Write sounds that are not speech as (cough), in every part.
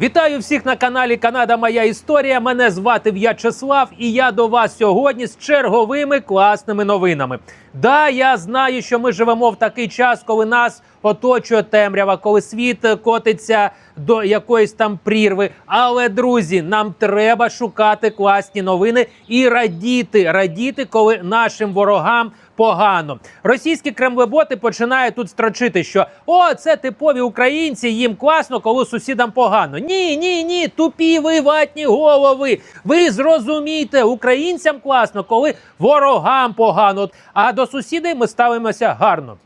Вітаю всіх на каналі Канада Моя Історія. Мене звати В'ячеслав, і я до вас сьогодні з черговими класними новинами. Да, я знаю, що ми живемо в такий час, коли нас оточує темрява, коли світ котиться до якоїсь там прірви. Але друзі, нам треба шукати класні новини і радіти, радіти, коли нашим ворогам погано. Російські кремлеботи починають тут строчити, що о, це типові українці, їм класно, коли сусідам погано. Ні, ні, ні, тупі ви ватні голови. Ви зрозумійте, українцям класно, коли ворогам погано. А до сусідей ми ставимося гарно.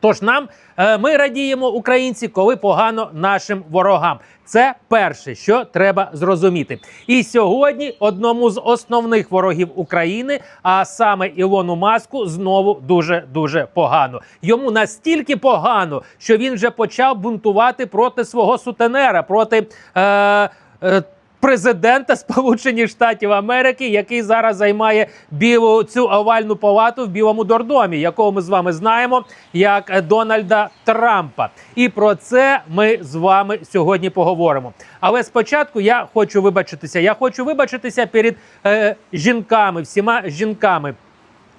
Тож нам е, ми радіємо українці, коли погано нашим ворогам. Це перше, що треба зрозуміти. І сьогодні одному з основних ворогів України, а саме Ілону Маску, знову дуже дуже погано. Йому настільки погано, що він вже почав бунтувати проти свого сутенера, проти. Е, е, Президента Сполучених Штатів Америки, який зараз займає білу цю овальну палату в Білому Дордомі, якого ми з вами знаємо як Дональда Трампа. І про це ми з вами сьогодні поговоримо. Але спочатку я хочу вибачитися. Я хочу вибачитися перед е, жінками, всіма жінками.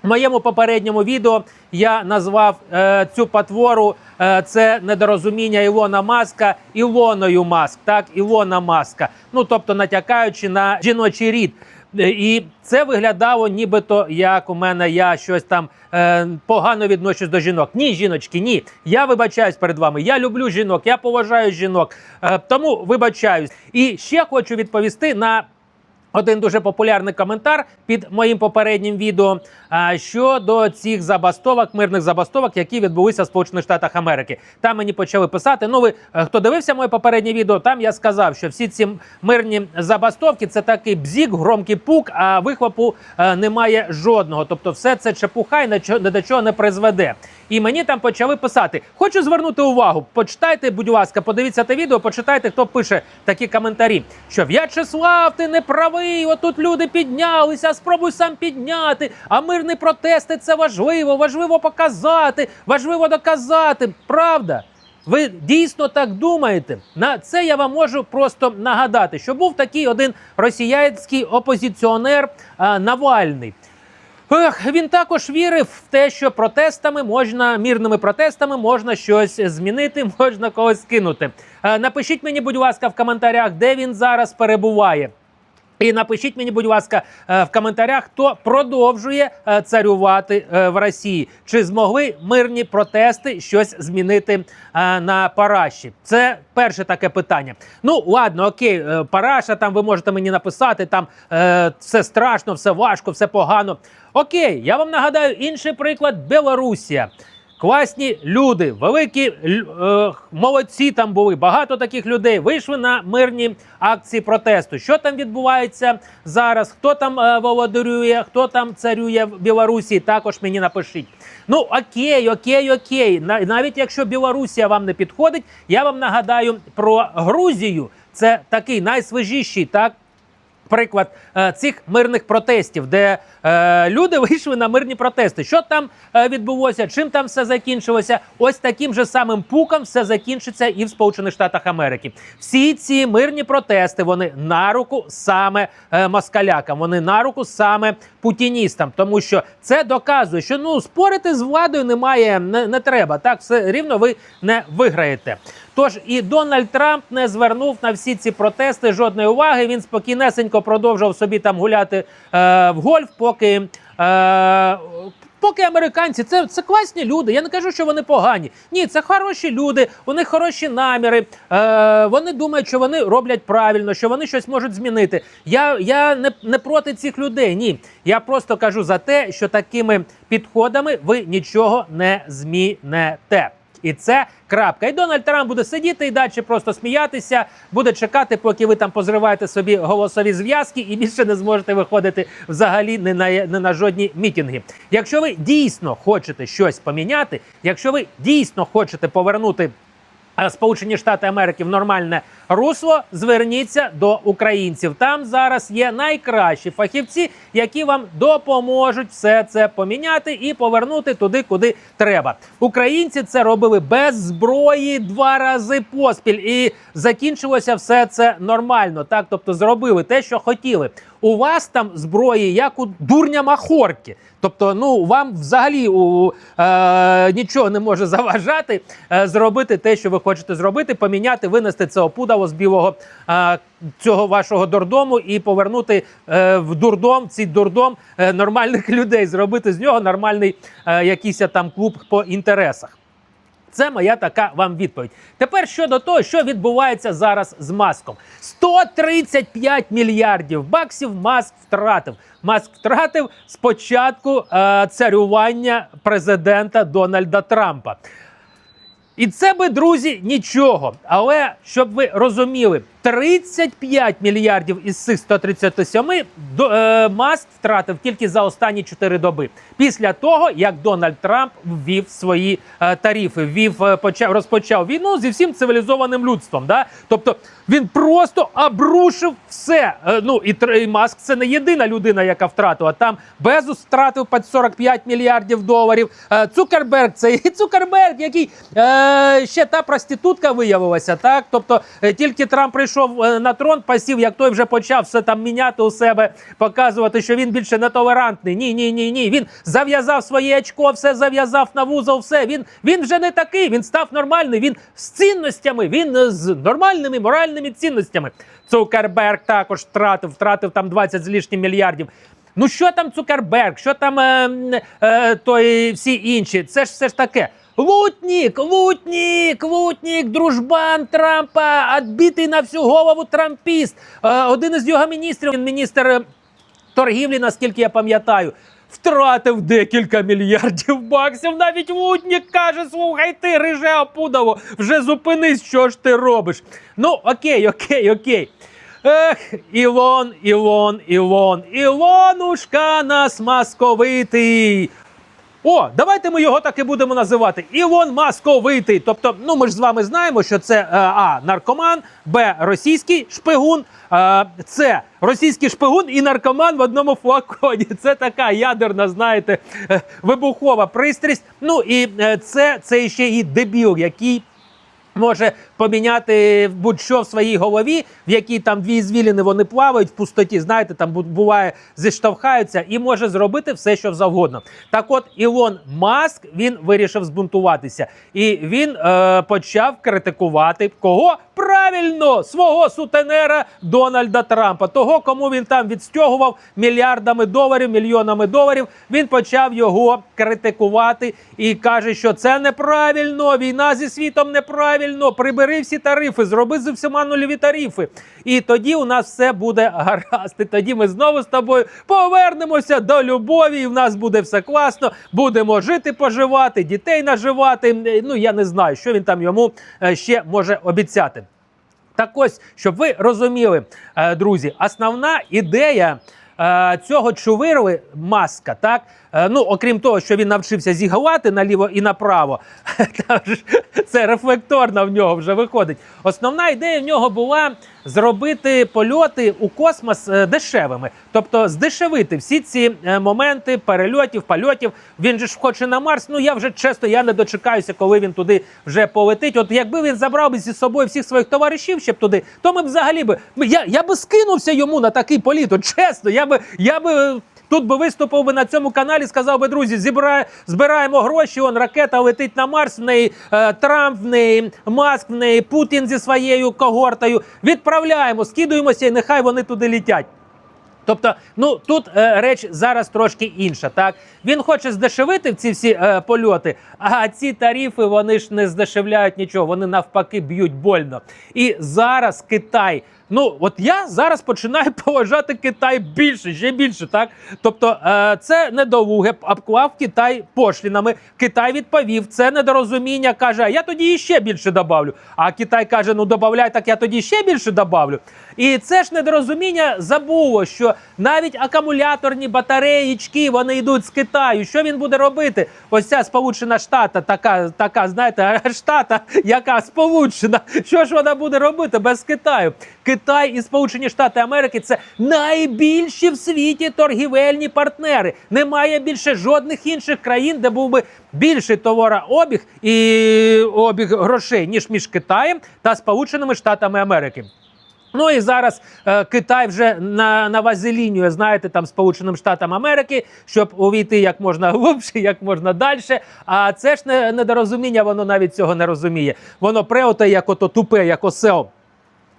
В моєму попередньому відео я назвав е, цю потвору е, це недорозуміння Ілона Маска Ілоною Маск. Так, Ілона Маска. Ну тобто натякаючи на жіночий рід. Е, І це виглядало, нібито як у мене я щось там е, погано відношусь до жінок. Ні, жіночки, ні. Я вибачаюсь перед вами. Я люблю жінок, я поважаю жінок. Е, тому вибачаюсь. І ще хочу відповісти на. Один дуже популярний коментар під моїм попереднім відео а, щодо цих забастовок, мирних забастовок, які відбулися в Сполучених Штатах Америки. Там мені почали писати. Ну, ви е, хто дивився моє попереднє відео? Там я сказав, що всі ці мирні забастовки це такий бзік, громкий пук, а вихлопу е, немає жодного. Тобто, все це чепуха і ні до чого не призведе. І мені там почали писати. Хочу звернути увагу. Почитайте, будь ласка, подивіться те відео, почитайте, хто пише такі коментарі. Що В'ячеслав, ти не правий. Отут люди піднялися, спробуй сам підняти. А мирні протести це важливо, важливо показати, важливо доказати. Правда? Ви дійсно так думаєте? На це я вам можу просто нагадати, що був такий один росіянський опозиціонер а, Навальний. Ех, він також вірив в те, що протестами можна, мірними протестами можна щось змінити, (laughs) можна когось скинути. Е, Напишіть мені, будь ласка, в коментарях, де він зараз перебуває. І напишіть мені, будь ласка, е, в коментарях, хто продовжує е, царювати е, в Росії. Чи змогли мирні протести щось змінити на Параші? Це перше таке питання. Ну ладно, окей, Параша, там ви можете мені написати, там все страшно, все важко, все погано. Окей, я вам нагадаю інший приклад Білорусія. Класні люди, великі е, молодці там були. Багато таких людей вийшли на мирні акції протесту. Що там відбувається зараз? Хто там е, володарює, хто там царює в Білорусі? Також мені напишіть. Ну окей, окей, окей. На- Навіть якщо Білорусія вам не підходить, я вам нагадаю про Грузію. Це такий найсвіжіший, так приклад е, цих мирних протестів, де е, люди (laughs) вийшли на мирні протести. Що там е, відбулося? Чим там все закінчилося? Ось таким же самим пуком все закінчиться і в Сполучених Штатах Америки. Всі ці мирні протести вони на руку саме москалякам, вони на руку саме путіністам, тому що це доказує, що ну спорити з владою немає, не, не треба. Так все рівно ви не виграєте. Тож і Дональд Трамп не звернув на всі ці протести жодної уваги. Він спокійнесенько продовжував собі там гуляти е, в гольф, поки. Е, Поки американці це, це класні люди. Я не кажу, що вони погані. Ні, це хороші люди, у них хороші наміри. Е, вони думають, що вони роблять правильно, що вони щось можуть змінити. Я, я не, не проти цих людей. Ні. Я просто кажу за те, що такими підходами ви нічого не змінете. І це крапка. І Дональд Трамп буде сидіти і далі просто сміятися, буде чекати, поки ви там позриваєте собі голосові зв'язки і більше не зможете виходити взагалі не на, не на жодні мітінги. Якщо ви дійсно хочете щось поміняти, якщо ви дійсно хочете повернути Сполучені Штати Америки в нормальне русло, зверніться до українців. Там зараз є найкращі фахівці, які вам допоможуть все це поміняти і повернути туди, куди треба. Українці це робили без зброї два рази поспіль, і закінчилося все це нормально. Так, тобто зробили те, що хотіли. У вас там зброї, як у дурня махорки. Тобто, ну вам взагалі у, е, нічого не може заважати е, зробити те, що ви хочете зробити, поміняти, винести це опудало з білого е, цього вашого дурдому і повернути е, в дурдом, цей дурдом е, нормальних (laughs) людей, зробити з нього нормальний е, якийсь там клуб по інтересах. Це моя така вам відповідь. Тепер щодо того, що відбувається зараз з маском: 135 мільярдів баксів маск втратив. Маск втратив спочатку е, царювання президента Дональда Трампа. І це би, друзі, нічого. Але щоб ви розуміли, 35 мільярдів із цих 137 до, е, Маск втратив тільки за останні 4 доби. Після того, як Дональд Трамп ввів свої е, тарифи, ввів, е, почав, розпочав війну зі всім цивілізованим людством. Да? Тобто він просто обрушив все. Е, ну і, і Маск це не єдина людина, яка втратила. Там Безус втратив під 45 мільярдів доларів. Е, Цукерберг це і (laughs) Цукерберг, який е, ще та проститутка виявилася. Так, тобто е, тільки Трамп прийшов е, на трон, пасів, як той вже почав все там міняти у себе, показувати, що він більше не толерантний. Ні, ні, ні, ні. Він зав'язав своє очко, все зав'язав на вузол, все. Він, він вже не такий. Він став нормальний. Він з цінностями, він е, з нормальними моральними цінностями. Цукерберг також втратив, втратив там 20 з лишнім мільярдів. Ну що там Цукерберг, що там е, е, той всі інші? Це ж все ж таке. Лутнік, лутнік, лутнік, дружбан Трампа, відбитий на всю голову трампіст. Е, один із його міністрів, він міністр е, торгівлі, наскільки я пам'ятаю. Втратив декілька мільярдів баксів. Навіть Лутнік каже: слухай ти, риже опудово, вже зупинись, що ж ти робиш. Ну, окей, окей, окей. Ех, Ілон, Ілон, Ілон, Ілонушка нас масковитий. О, давайте ми його так і будемо називати. Ілон Масковитий. Тобто, ну ми ж з вами знаємо, що це е, А. Наркоман, Б. Російський шпигун, е, С. Російський шпигун і наркоман в одному флаконі. (laughs) Це така ядерна, знаєте, е, вибухова пристрість. Ну і це, це ще і дебіл, який може поміняти будь-що в своїй голові, в якій там дві звіліни вони плавають в пустоті. Знаєте, там буває зіштовхаються і може зробити все, що завгодно. Так, от Ілон Маск він вирішив збунтуватися, і він е, почав критикувати кого правильно свого сутенера Дональда Трампа, того, кому він там відстягував мільярдами доларів, мільйонами доларів. Він почав його критикувати і каже, що це неправильно. Війна зі світом неправильно. Прибери всі тарифи, зроби з всіма нульові тарифи. І тоді у нас все буде гаразд. І тоді ми знову з тобою повернемося до любові. І в нас буде все класно. Будемо жити, поживати, дітей наживати. Ну я не знаю, що він там йому е, ще може обіцяти. Так ось, щоб ви розуміли, е, друзі, основна ідея цього чувирли маска, так? Е, Ну, окрім того, що він навчився зігавати наліво і направо, (laughs) це рефлекторно в нього вже виходить. Основна ідея в нього була зробити польоти у космос е, дешевими, тобто здешевити всі ці е, моменти перельотів, польотів. Він же ж хоче на Марс. Ну я вже чесно, я не дочекаюся, коли він туди вже полетить. От якби він забрав би зі собою всіх своїх товаришів, щоб туди, то ми б взагалі би я, я би скинувся йому на такий політ. От чесно, я би я би. Тут би виступив би на цьому каналі, сказав би, друзі, зібрає, збираємо гроші. Он ракета летить на Марс. В неї е, Трамп, в неї Маск, в неї Путін зі своєю когортою. Відправляємо, скидуємося, і нехай вони туди літять. Тобто, ну тут е, реч зараз трошки інша. Так він хоче здешевити ці всі е, польоти, а ці тарифи вони ж не здешевляють нічого, вони навпаки б'ють больно. І зараз Китай Ну, от я зараз починаю (laughs) поважати Китай більше, ще більше, так? Тобто, е, це недолуге обклав Китай пошлінами. Китай відповів, це недорозуміння. каже, а я тоді ще більше добавлю. А Китай каже: ну добавляй, так я тоді ще більше добавлю. І це ж недорозуміння забуло, що навіть акумуляторні батареїчки вони йдуть з Китаю. Що він буде робити? Ось ця сполучена штата, така, така, знаєте, (laughs) штата, яка сполучена. Що ж вона буде робити без Китаю? Китай і Сполучені Штати Америки це найбільші в світі торгівельні партнери. Немає більше жодних інших країн, де був би більший товарообіг і обіг грошей ніж між Китаєм та Сполученими Штатами Америки. Ну і зараз е, Китай вже на, на вазелінію, знаєте, там Сполученим Штатам Америки, щоб увійти як можна глибше, як можна далі. А це ж не недорозуміння, воно навіть цього не розуміє. Воно преоте, як ото тупе, як осел.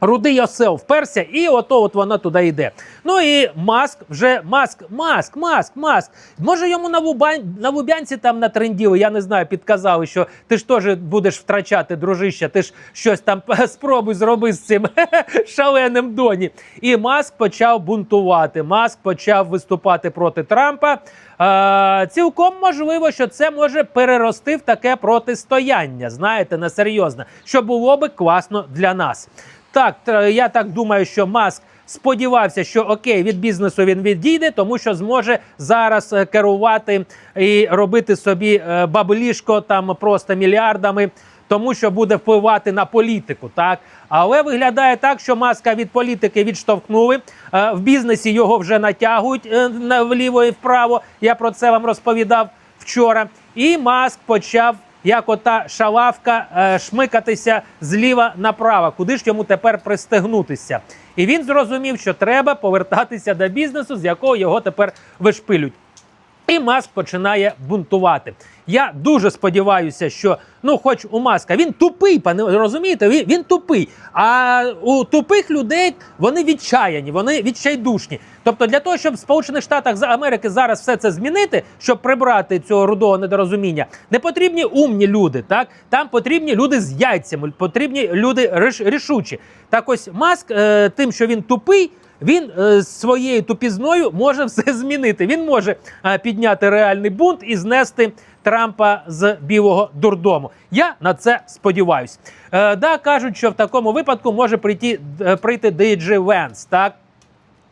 Рудий осел вперся, і ото от вона туди йде. Ну і маск вже маск, маск, маск, маск. Може йому на Лубань, на Лубянці там натренділи, я не знаю, підказали, що ти ж теж будеш втрачати, дружище, ти ж щось там (laughs) спробуй зроби з цим (laughs) шаленим доні. І маск почав бунтувати. Маск почав виступати проти Трампа. Е, цілком можливо, що це може перерости в таке протистояння. Знаєте, на серйозне, що було би класно для нас. Так, я так думаю, що Маск сподівався, що окей, від бізнесу він відійде, тому що зможе зараз е, керувати і робити собі е, баблішко там просто мільярдами. Тому що буде впливати на політику, так але виглядає так, що маска від політики відштовхнули. Е, В бізнесі його вже натягують на- вліво і вправо. Я про це вам розповідав вчора. І маск почав як ота шалавка е, шмикатися зліва направо, куди ж йому тепер пристегнутися. І він зрозумів, що треба повертатися до бізнесу, з якого його тепер вишпилють. І Маск починає бунтувати. Я дуже сподіваюся, що ну, хоч у Маска він тупий, пане розумієте? Він, він тупий. А у тупих людей вони відчаяні, вони відчайдушні. Тобто, для того, щоб в Сполучених Штатах Америки зараз все це змінити, щоб прибрати цього рудого недорозуміння, не потрібні умні люди. Так там потрібні люди з яйцями, потрібні люди рішучі. Так ось маск, е, тим, що він тупий. Він е, своєю тупізною може все (laughs) змінити. Він може е, підняти реальний бунт і знести Трампа з білого дурдому. Я на це сподіваюсь. Е, да, кажуть, що в такому випадку може прийти е, прийти Диджи Венс, так.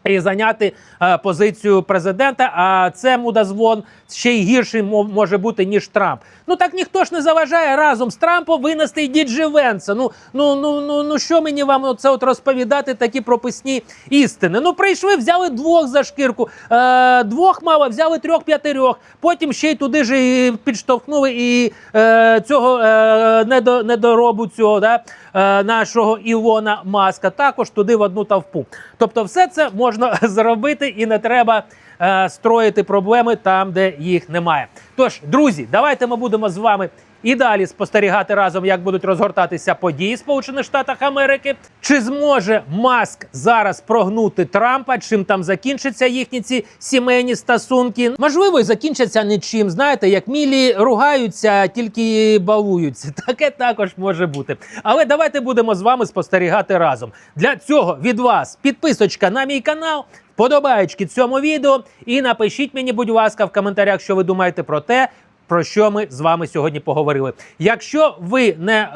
І зайняти е, позицію президента, а це мудозвон ще й гірший може бути ніж Трамп. Ну так ніхто ж не заважає разом з Трампом винести і Діджі Венса. Ну ну ну ну ну що мені вам це от розповідати такі прописні істини? Ну прийшли, взяли двох за шкірку, е, двох мало, взяли трьох п'ятирьох. Потім ще й туди ж і підштовхнули і е, цього е, недо, недоробу цього да, е, нашого Ілона Маска. Також туди в одну тавпу. Тобто, все це можна (laughs) зробити і не треба е, строїти проблеми там, де їх немає. Тож, друзі, давайте ми будемо з вами і далі спостерігати разом, як будуть розгортатися події Сполучених Штатах Америки. Чи зможе Маск зараз прогнути Трампа? Чим там закінчаться їхні ці сімейні стосунки? Можливо, і закінчаться нічим. Знаєте, як мілі ругаються, тільки балуються. (laughs) Таке також може бути. Але давайте будемо з вами спостерігати разом. Для цього від вас підписочка на мій канал. Подобаєчки цьому відео і напишіть мені, будь ласка, в коментарях, що ви думаєте про те, про що ми з вами сьогодні поговорили. Якщо ви не,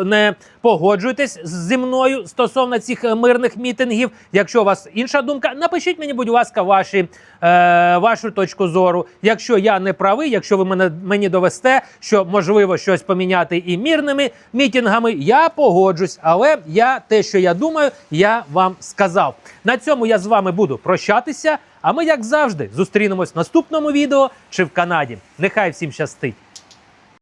е, не погоджуєтесь зі мною стосовно цих е, мирних мітингів, якщо у вас інша думка, напишіть мені, будь ласка, ваші, е, вашу точку зору. Якщо я не правий, якщо ви мене мені довесте, що можливо щось поміняти і мирними мітингами, я погоджусь. Але я те, що я думаю, я вам сказав. На цьому я з вами буду прощатися. А ми, як завжди, зустрінемось в наступному відео чи в Канаді. Нехай всім щастить!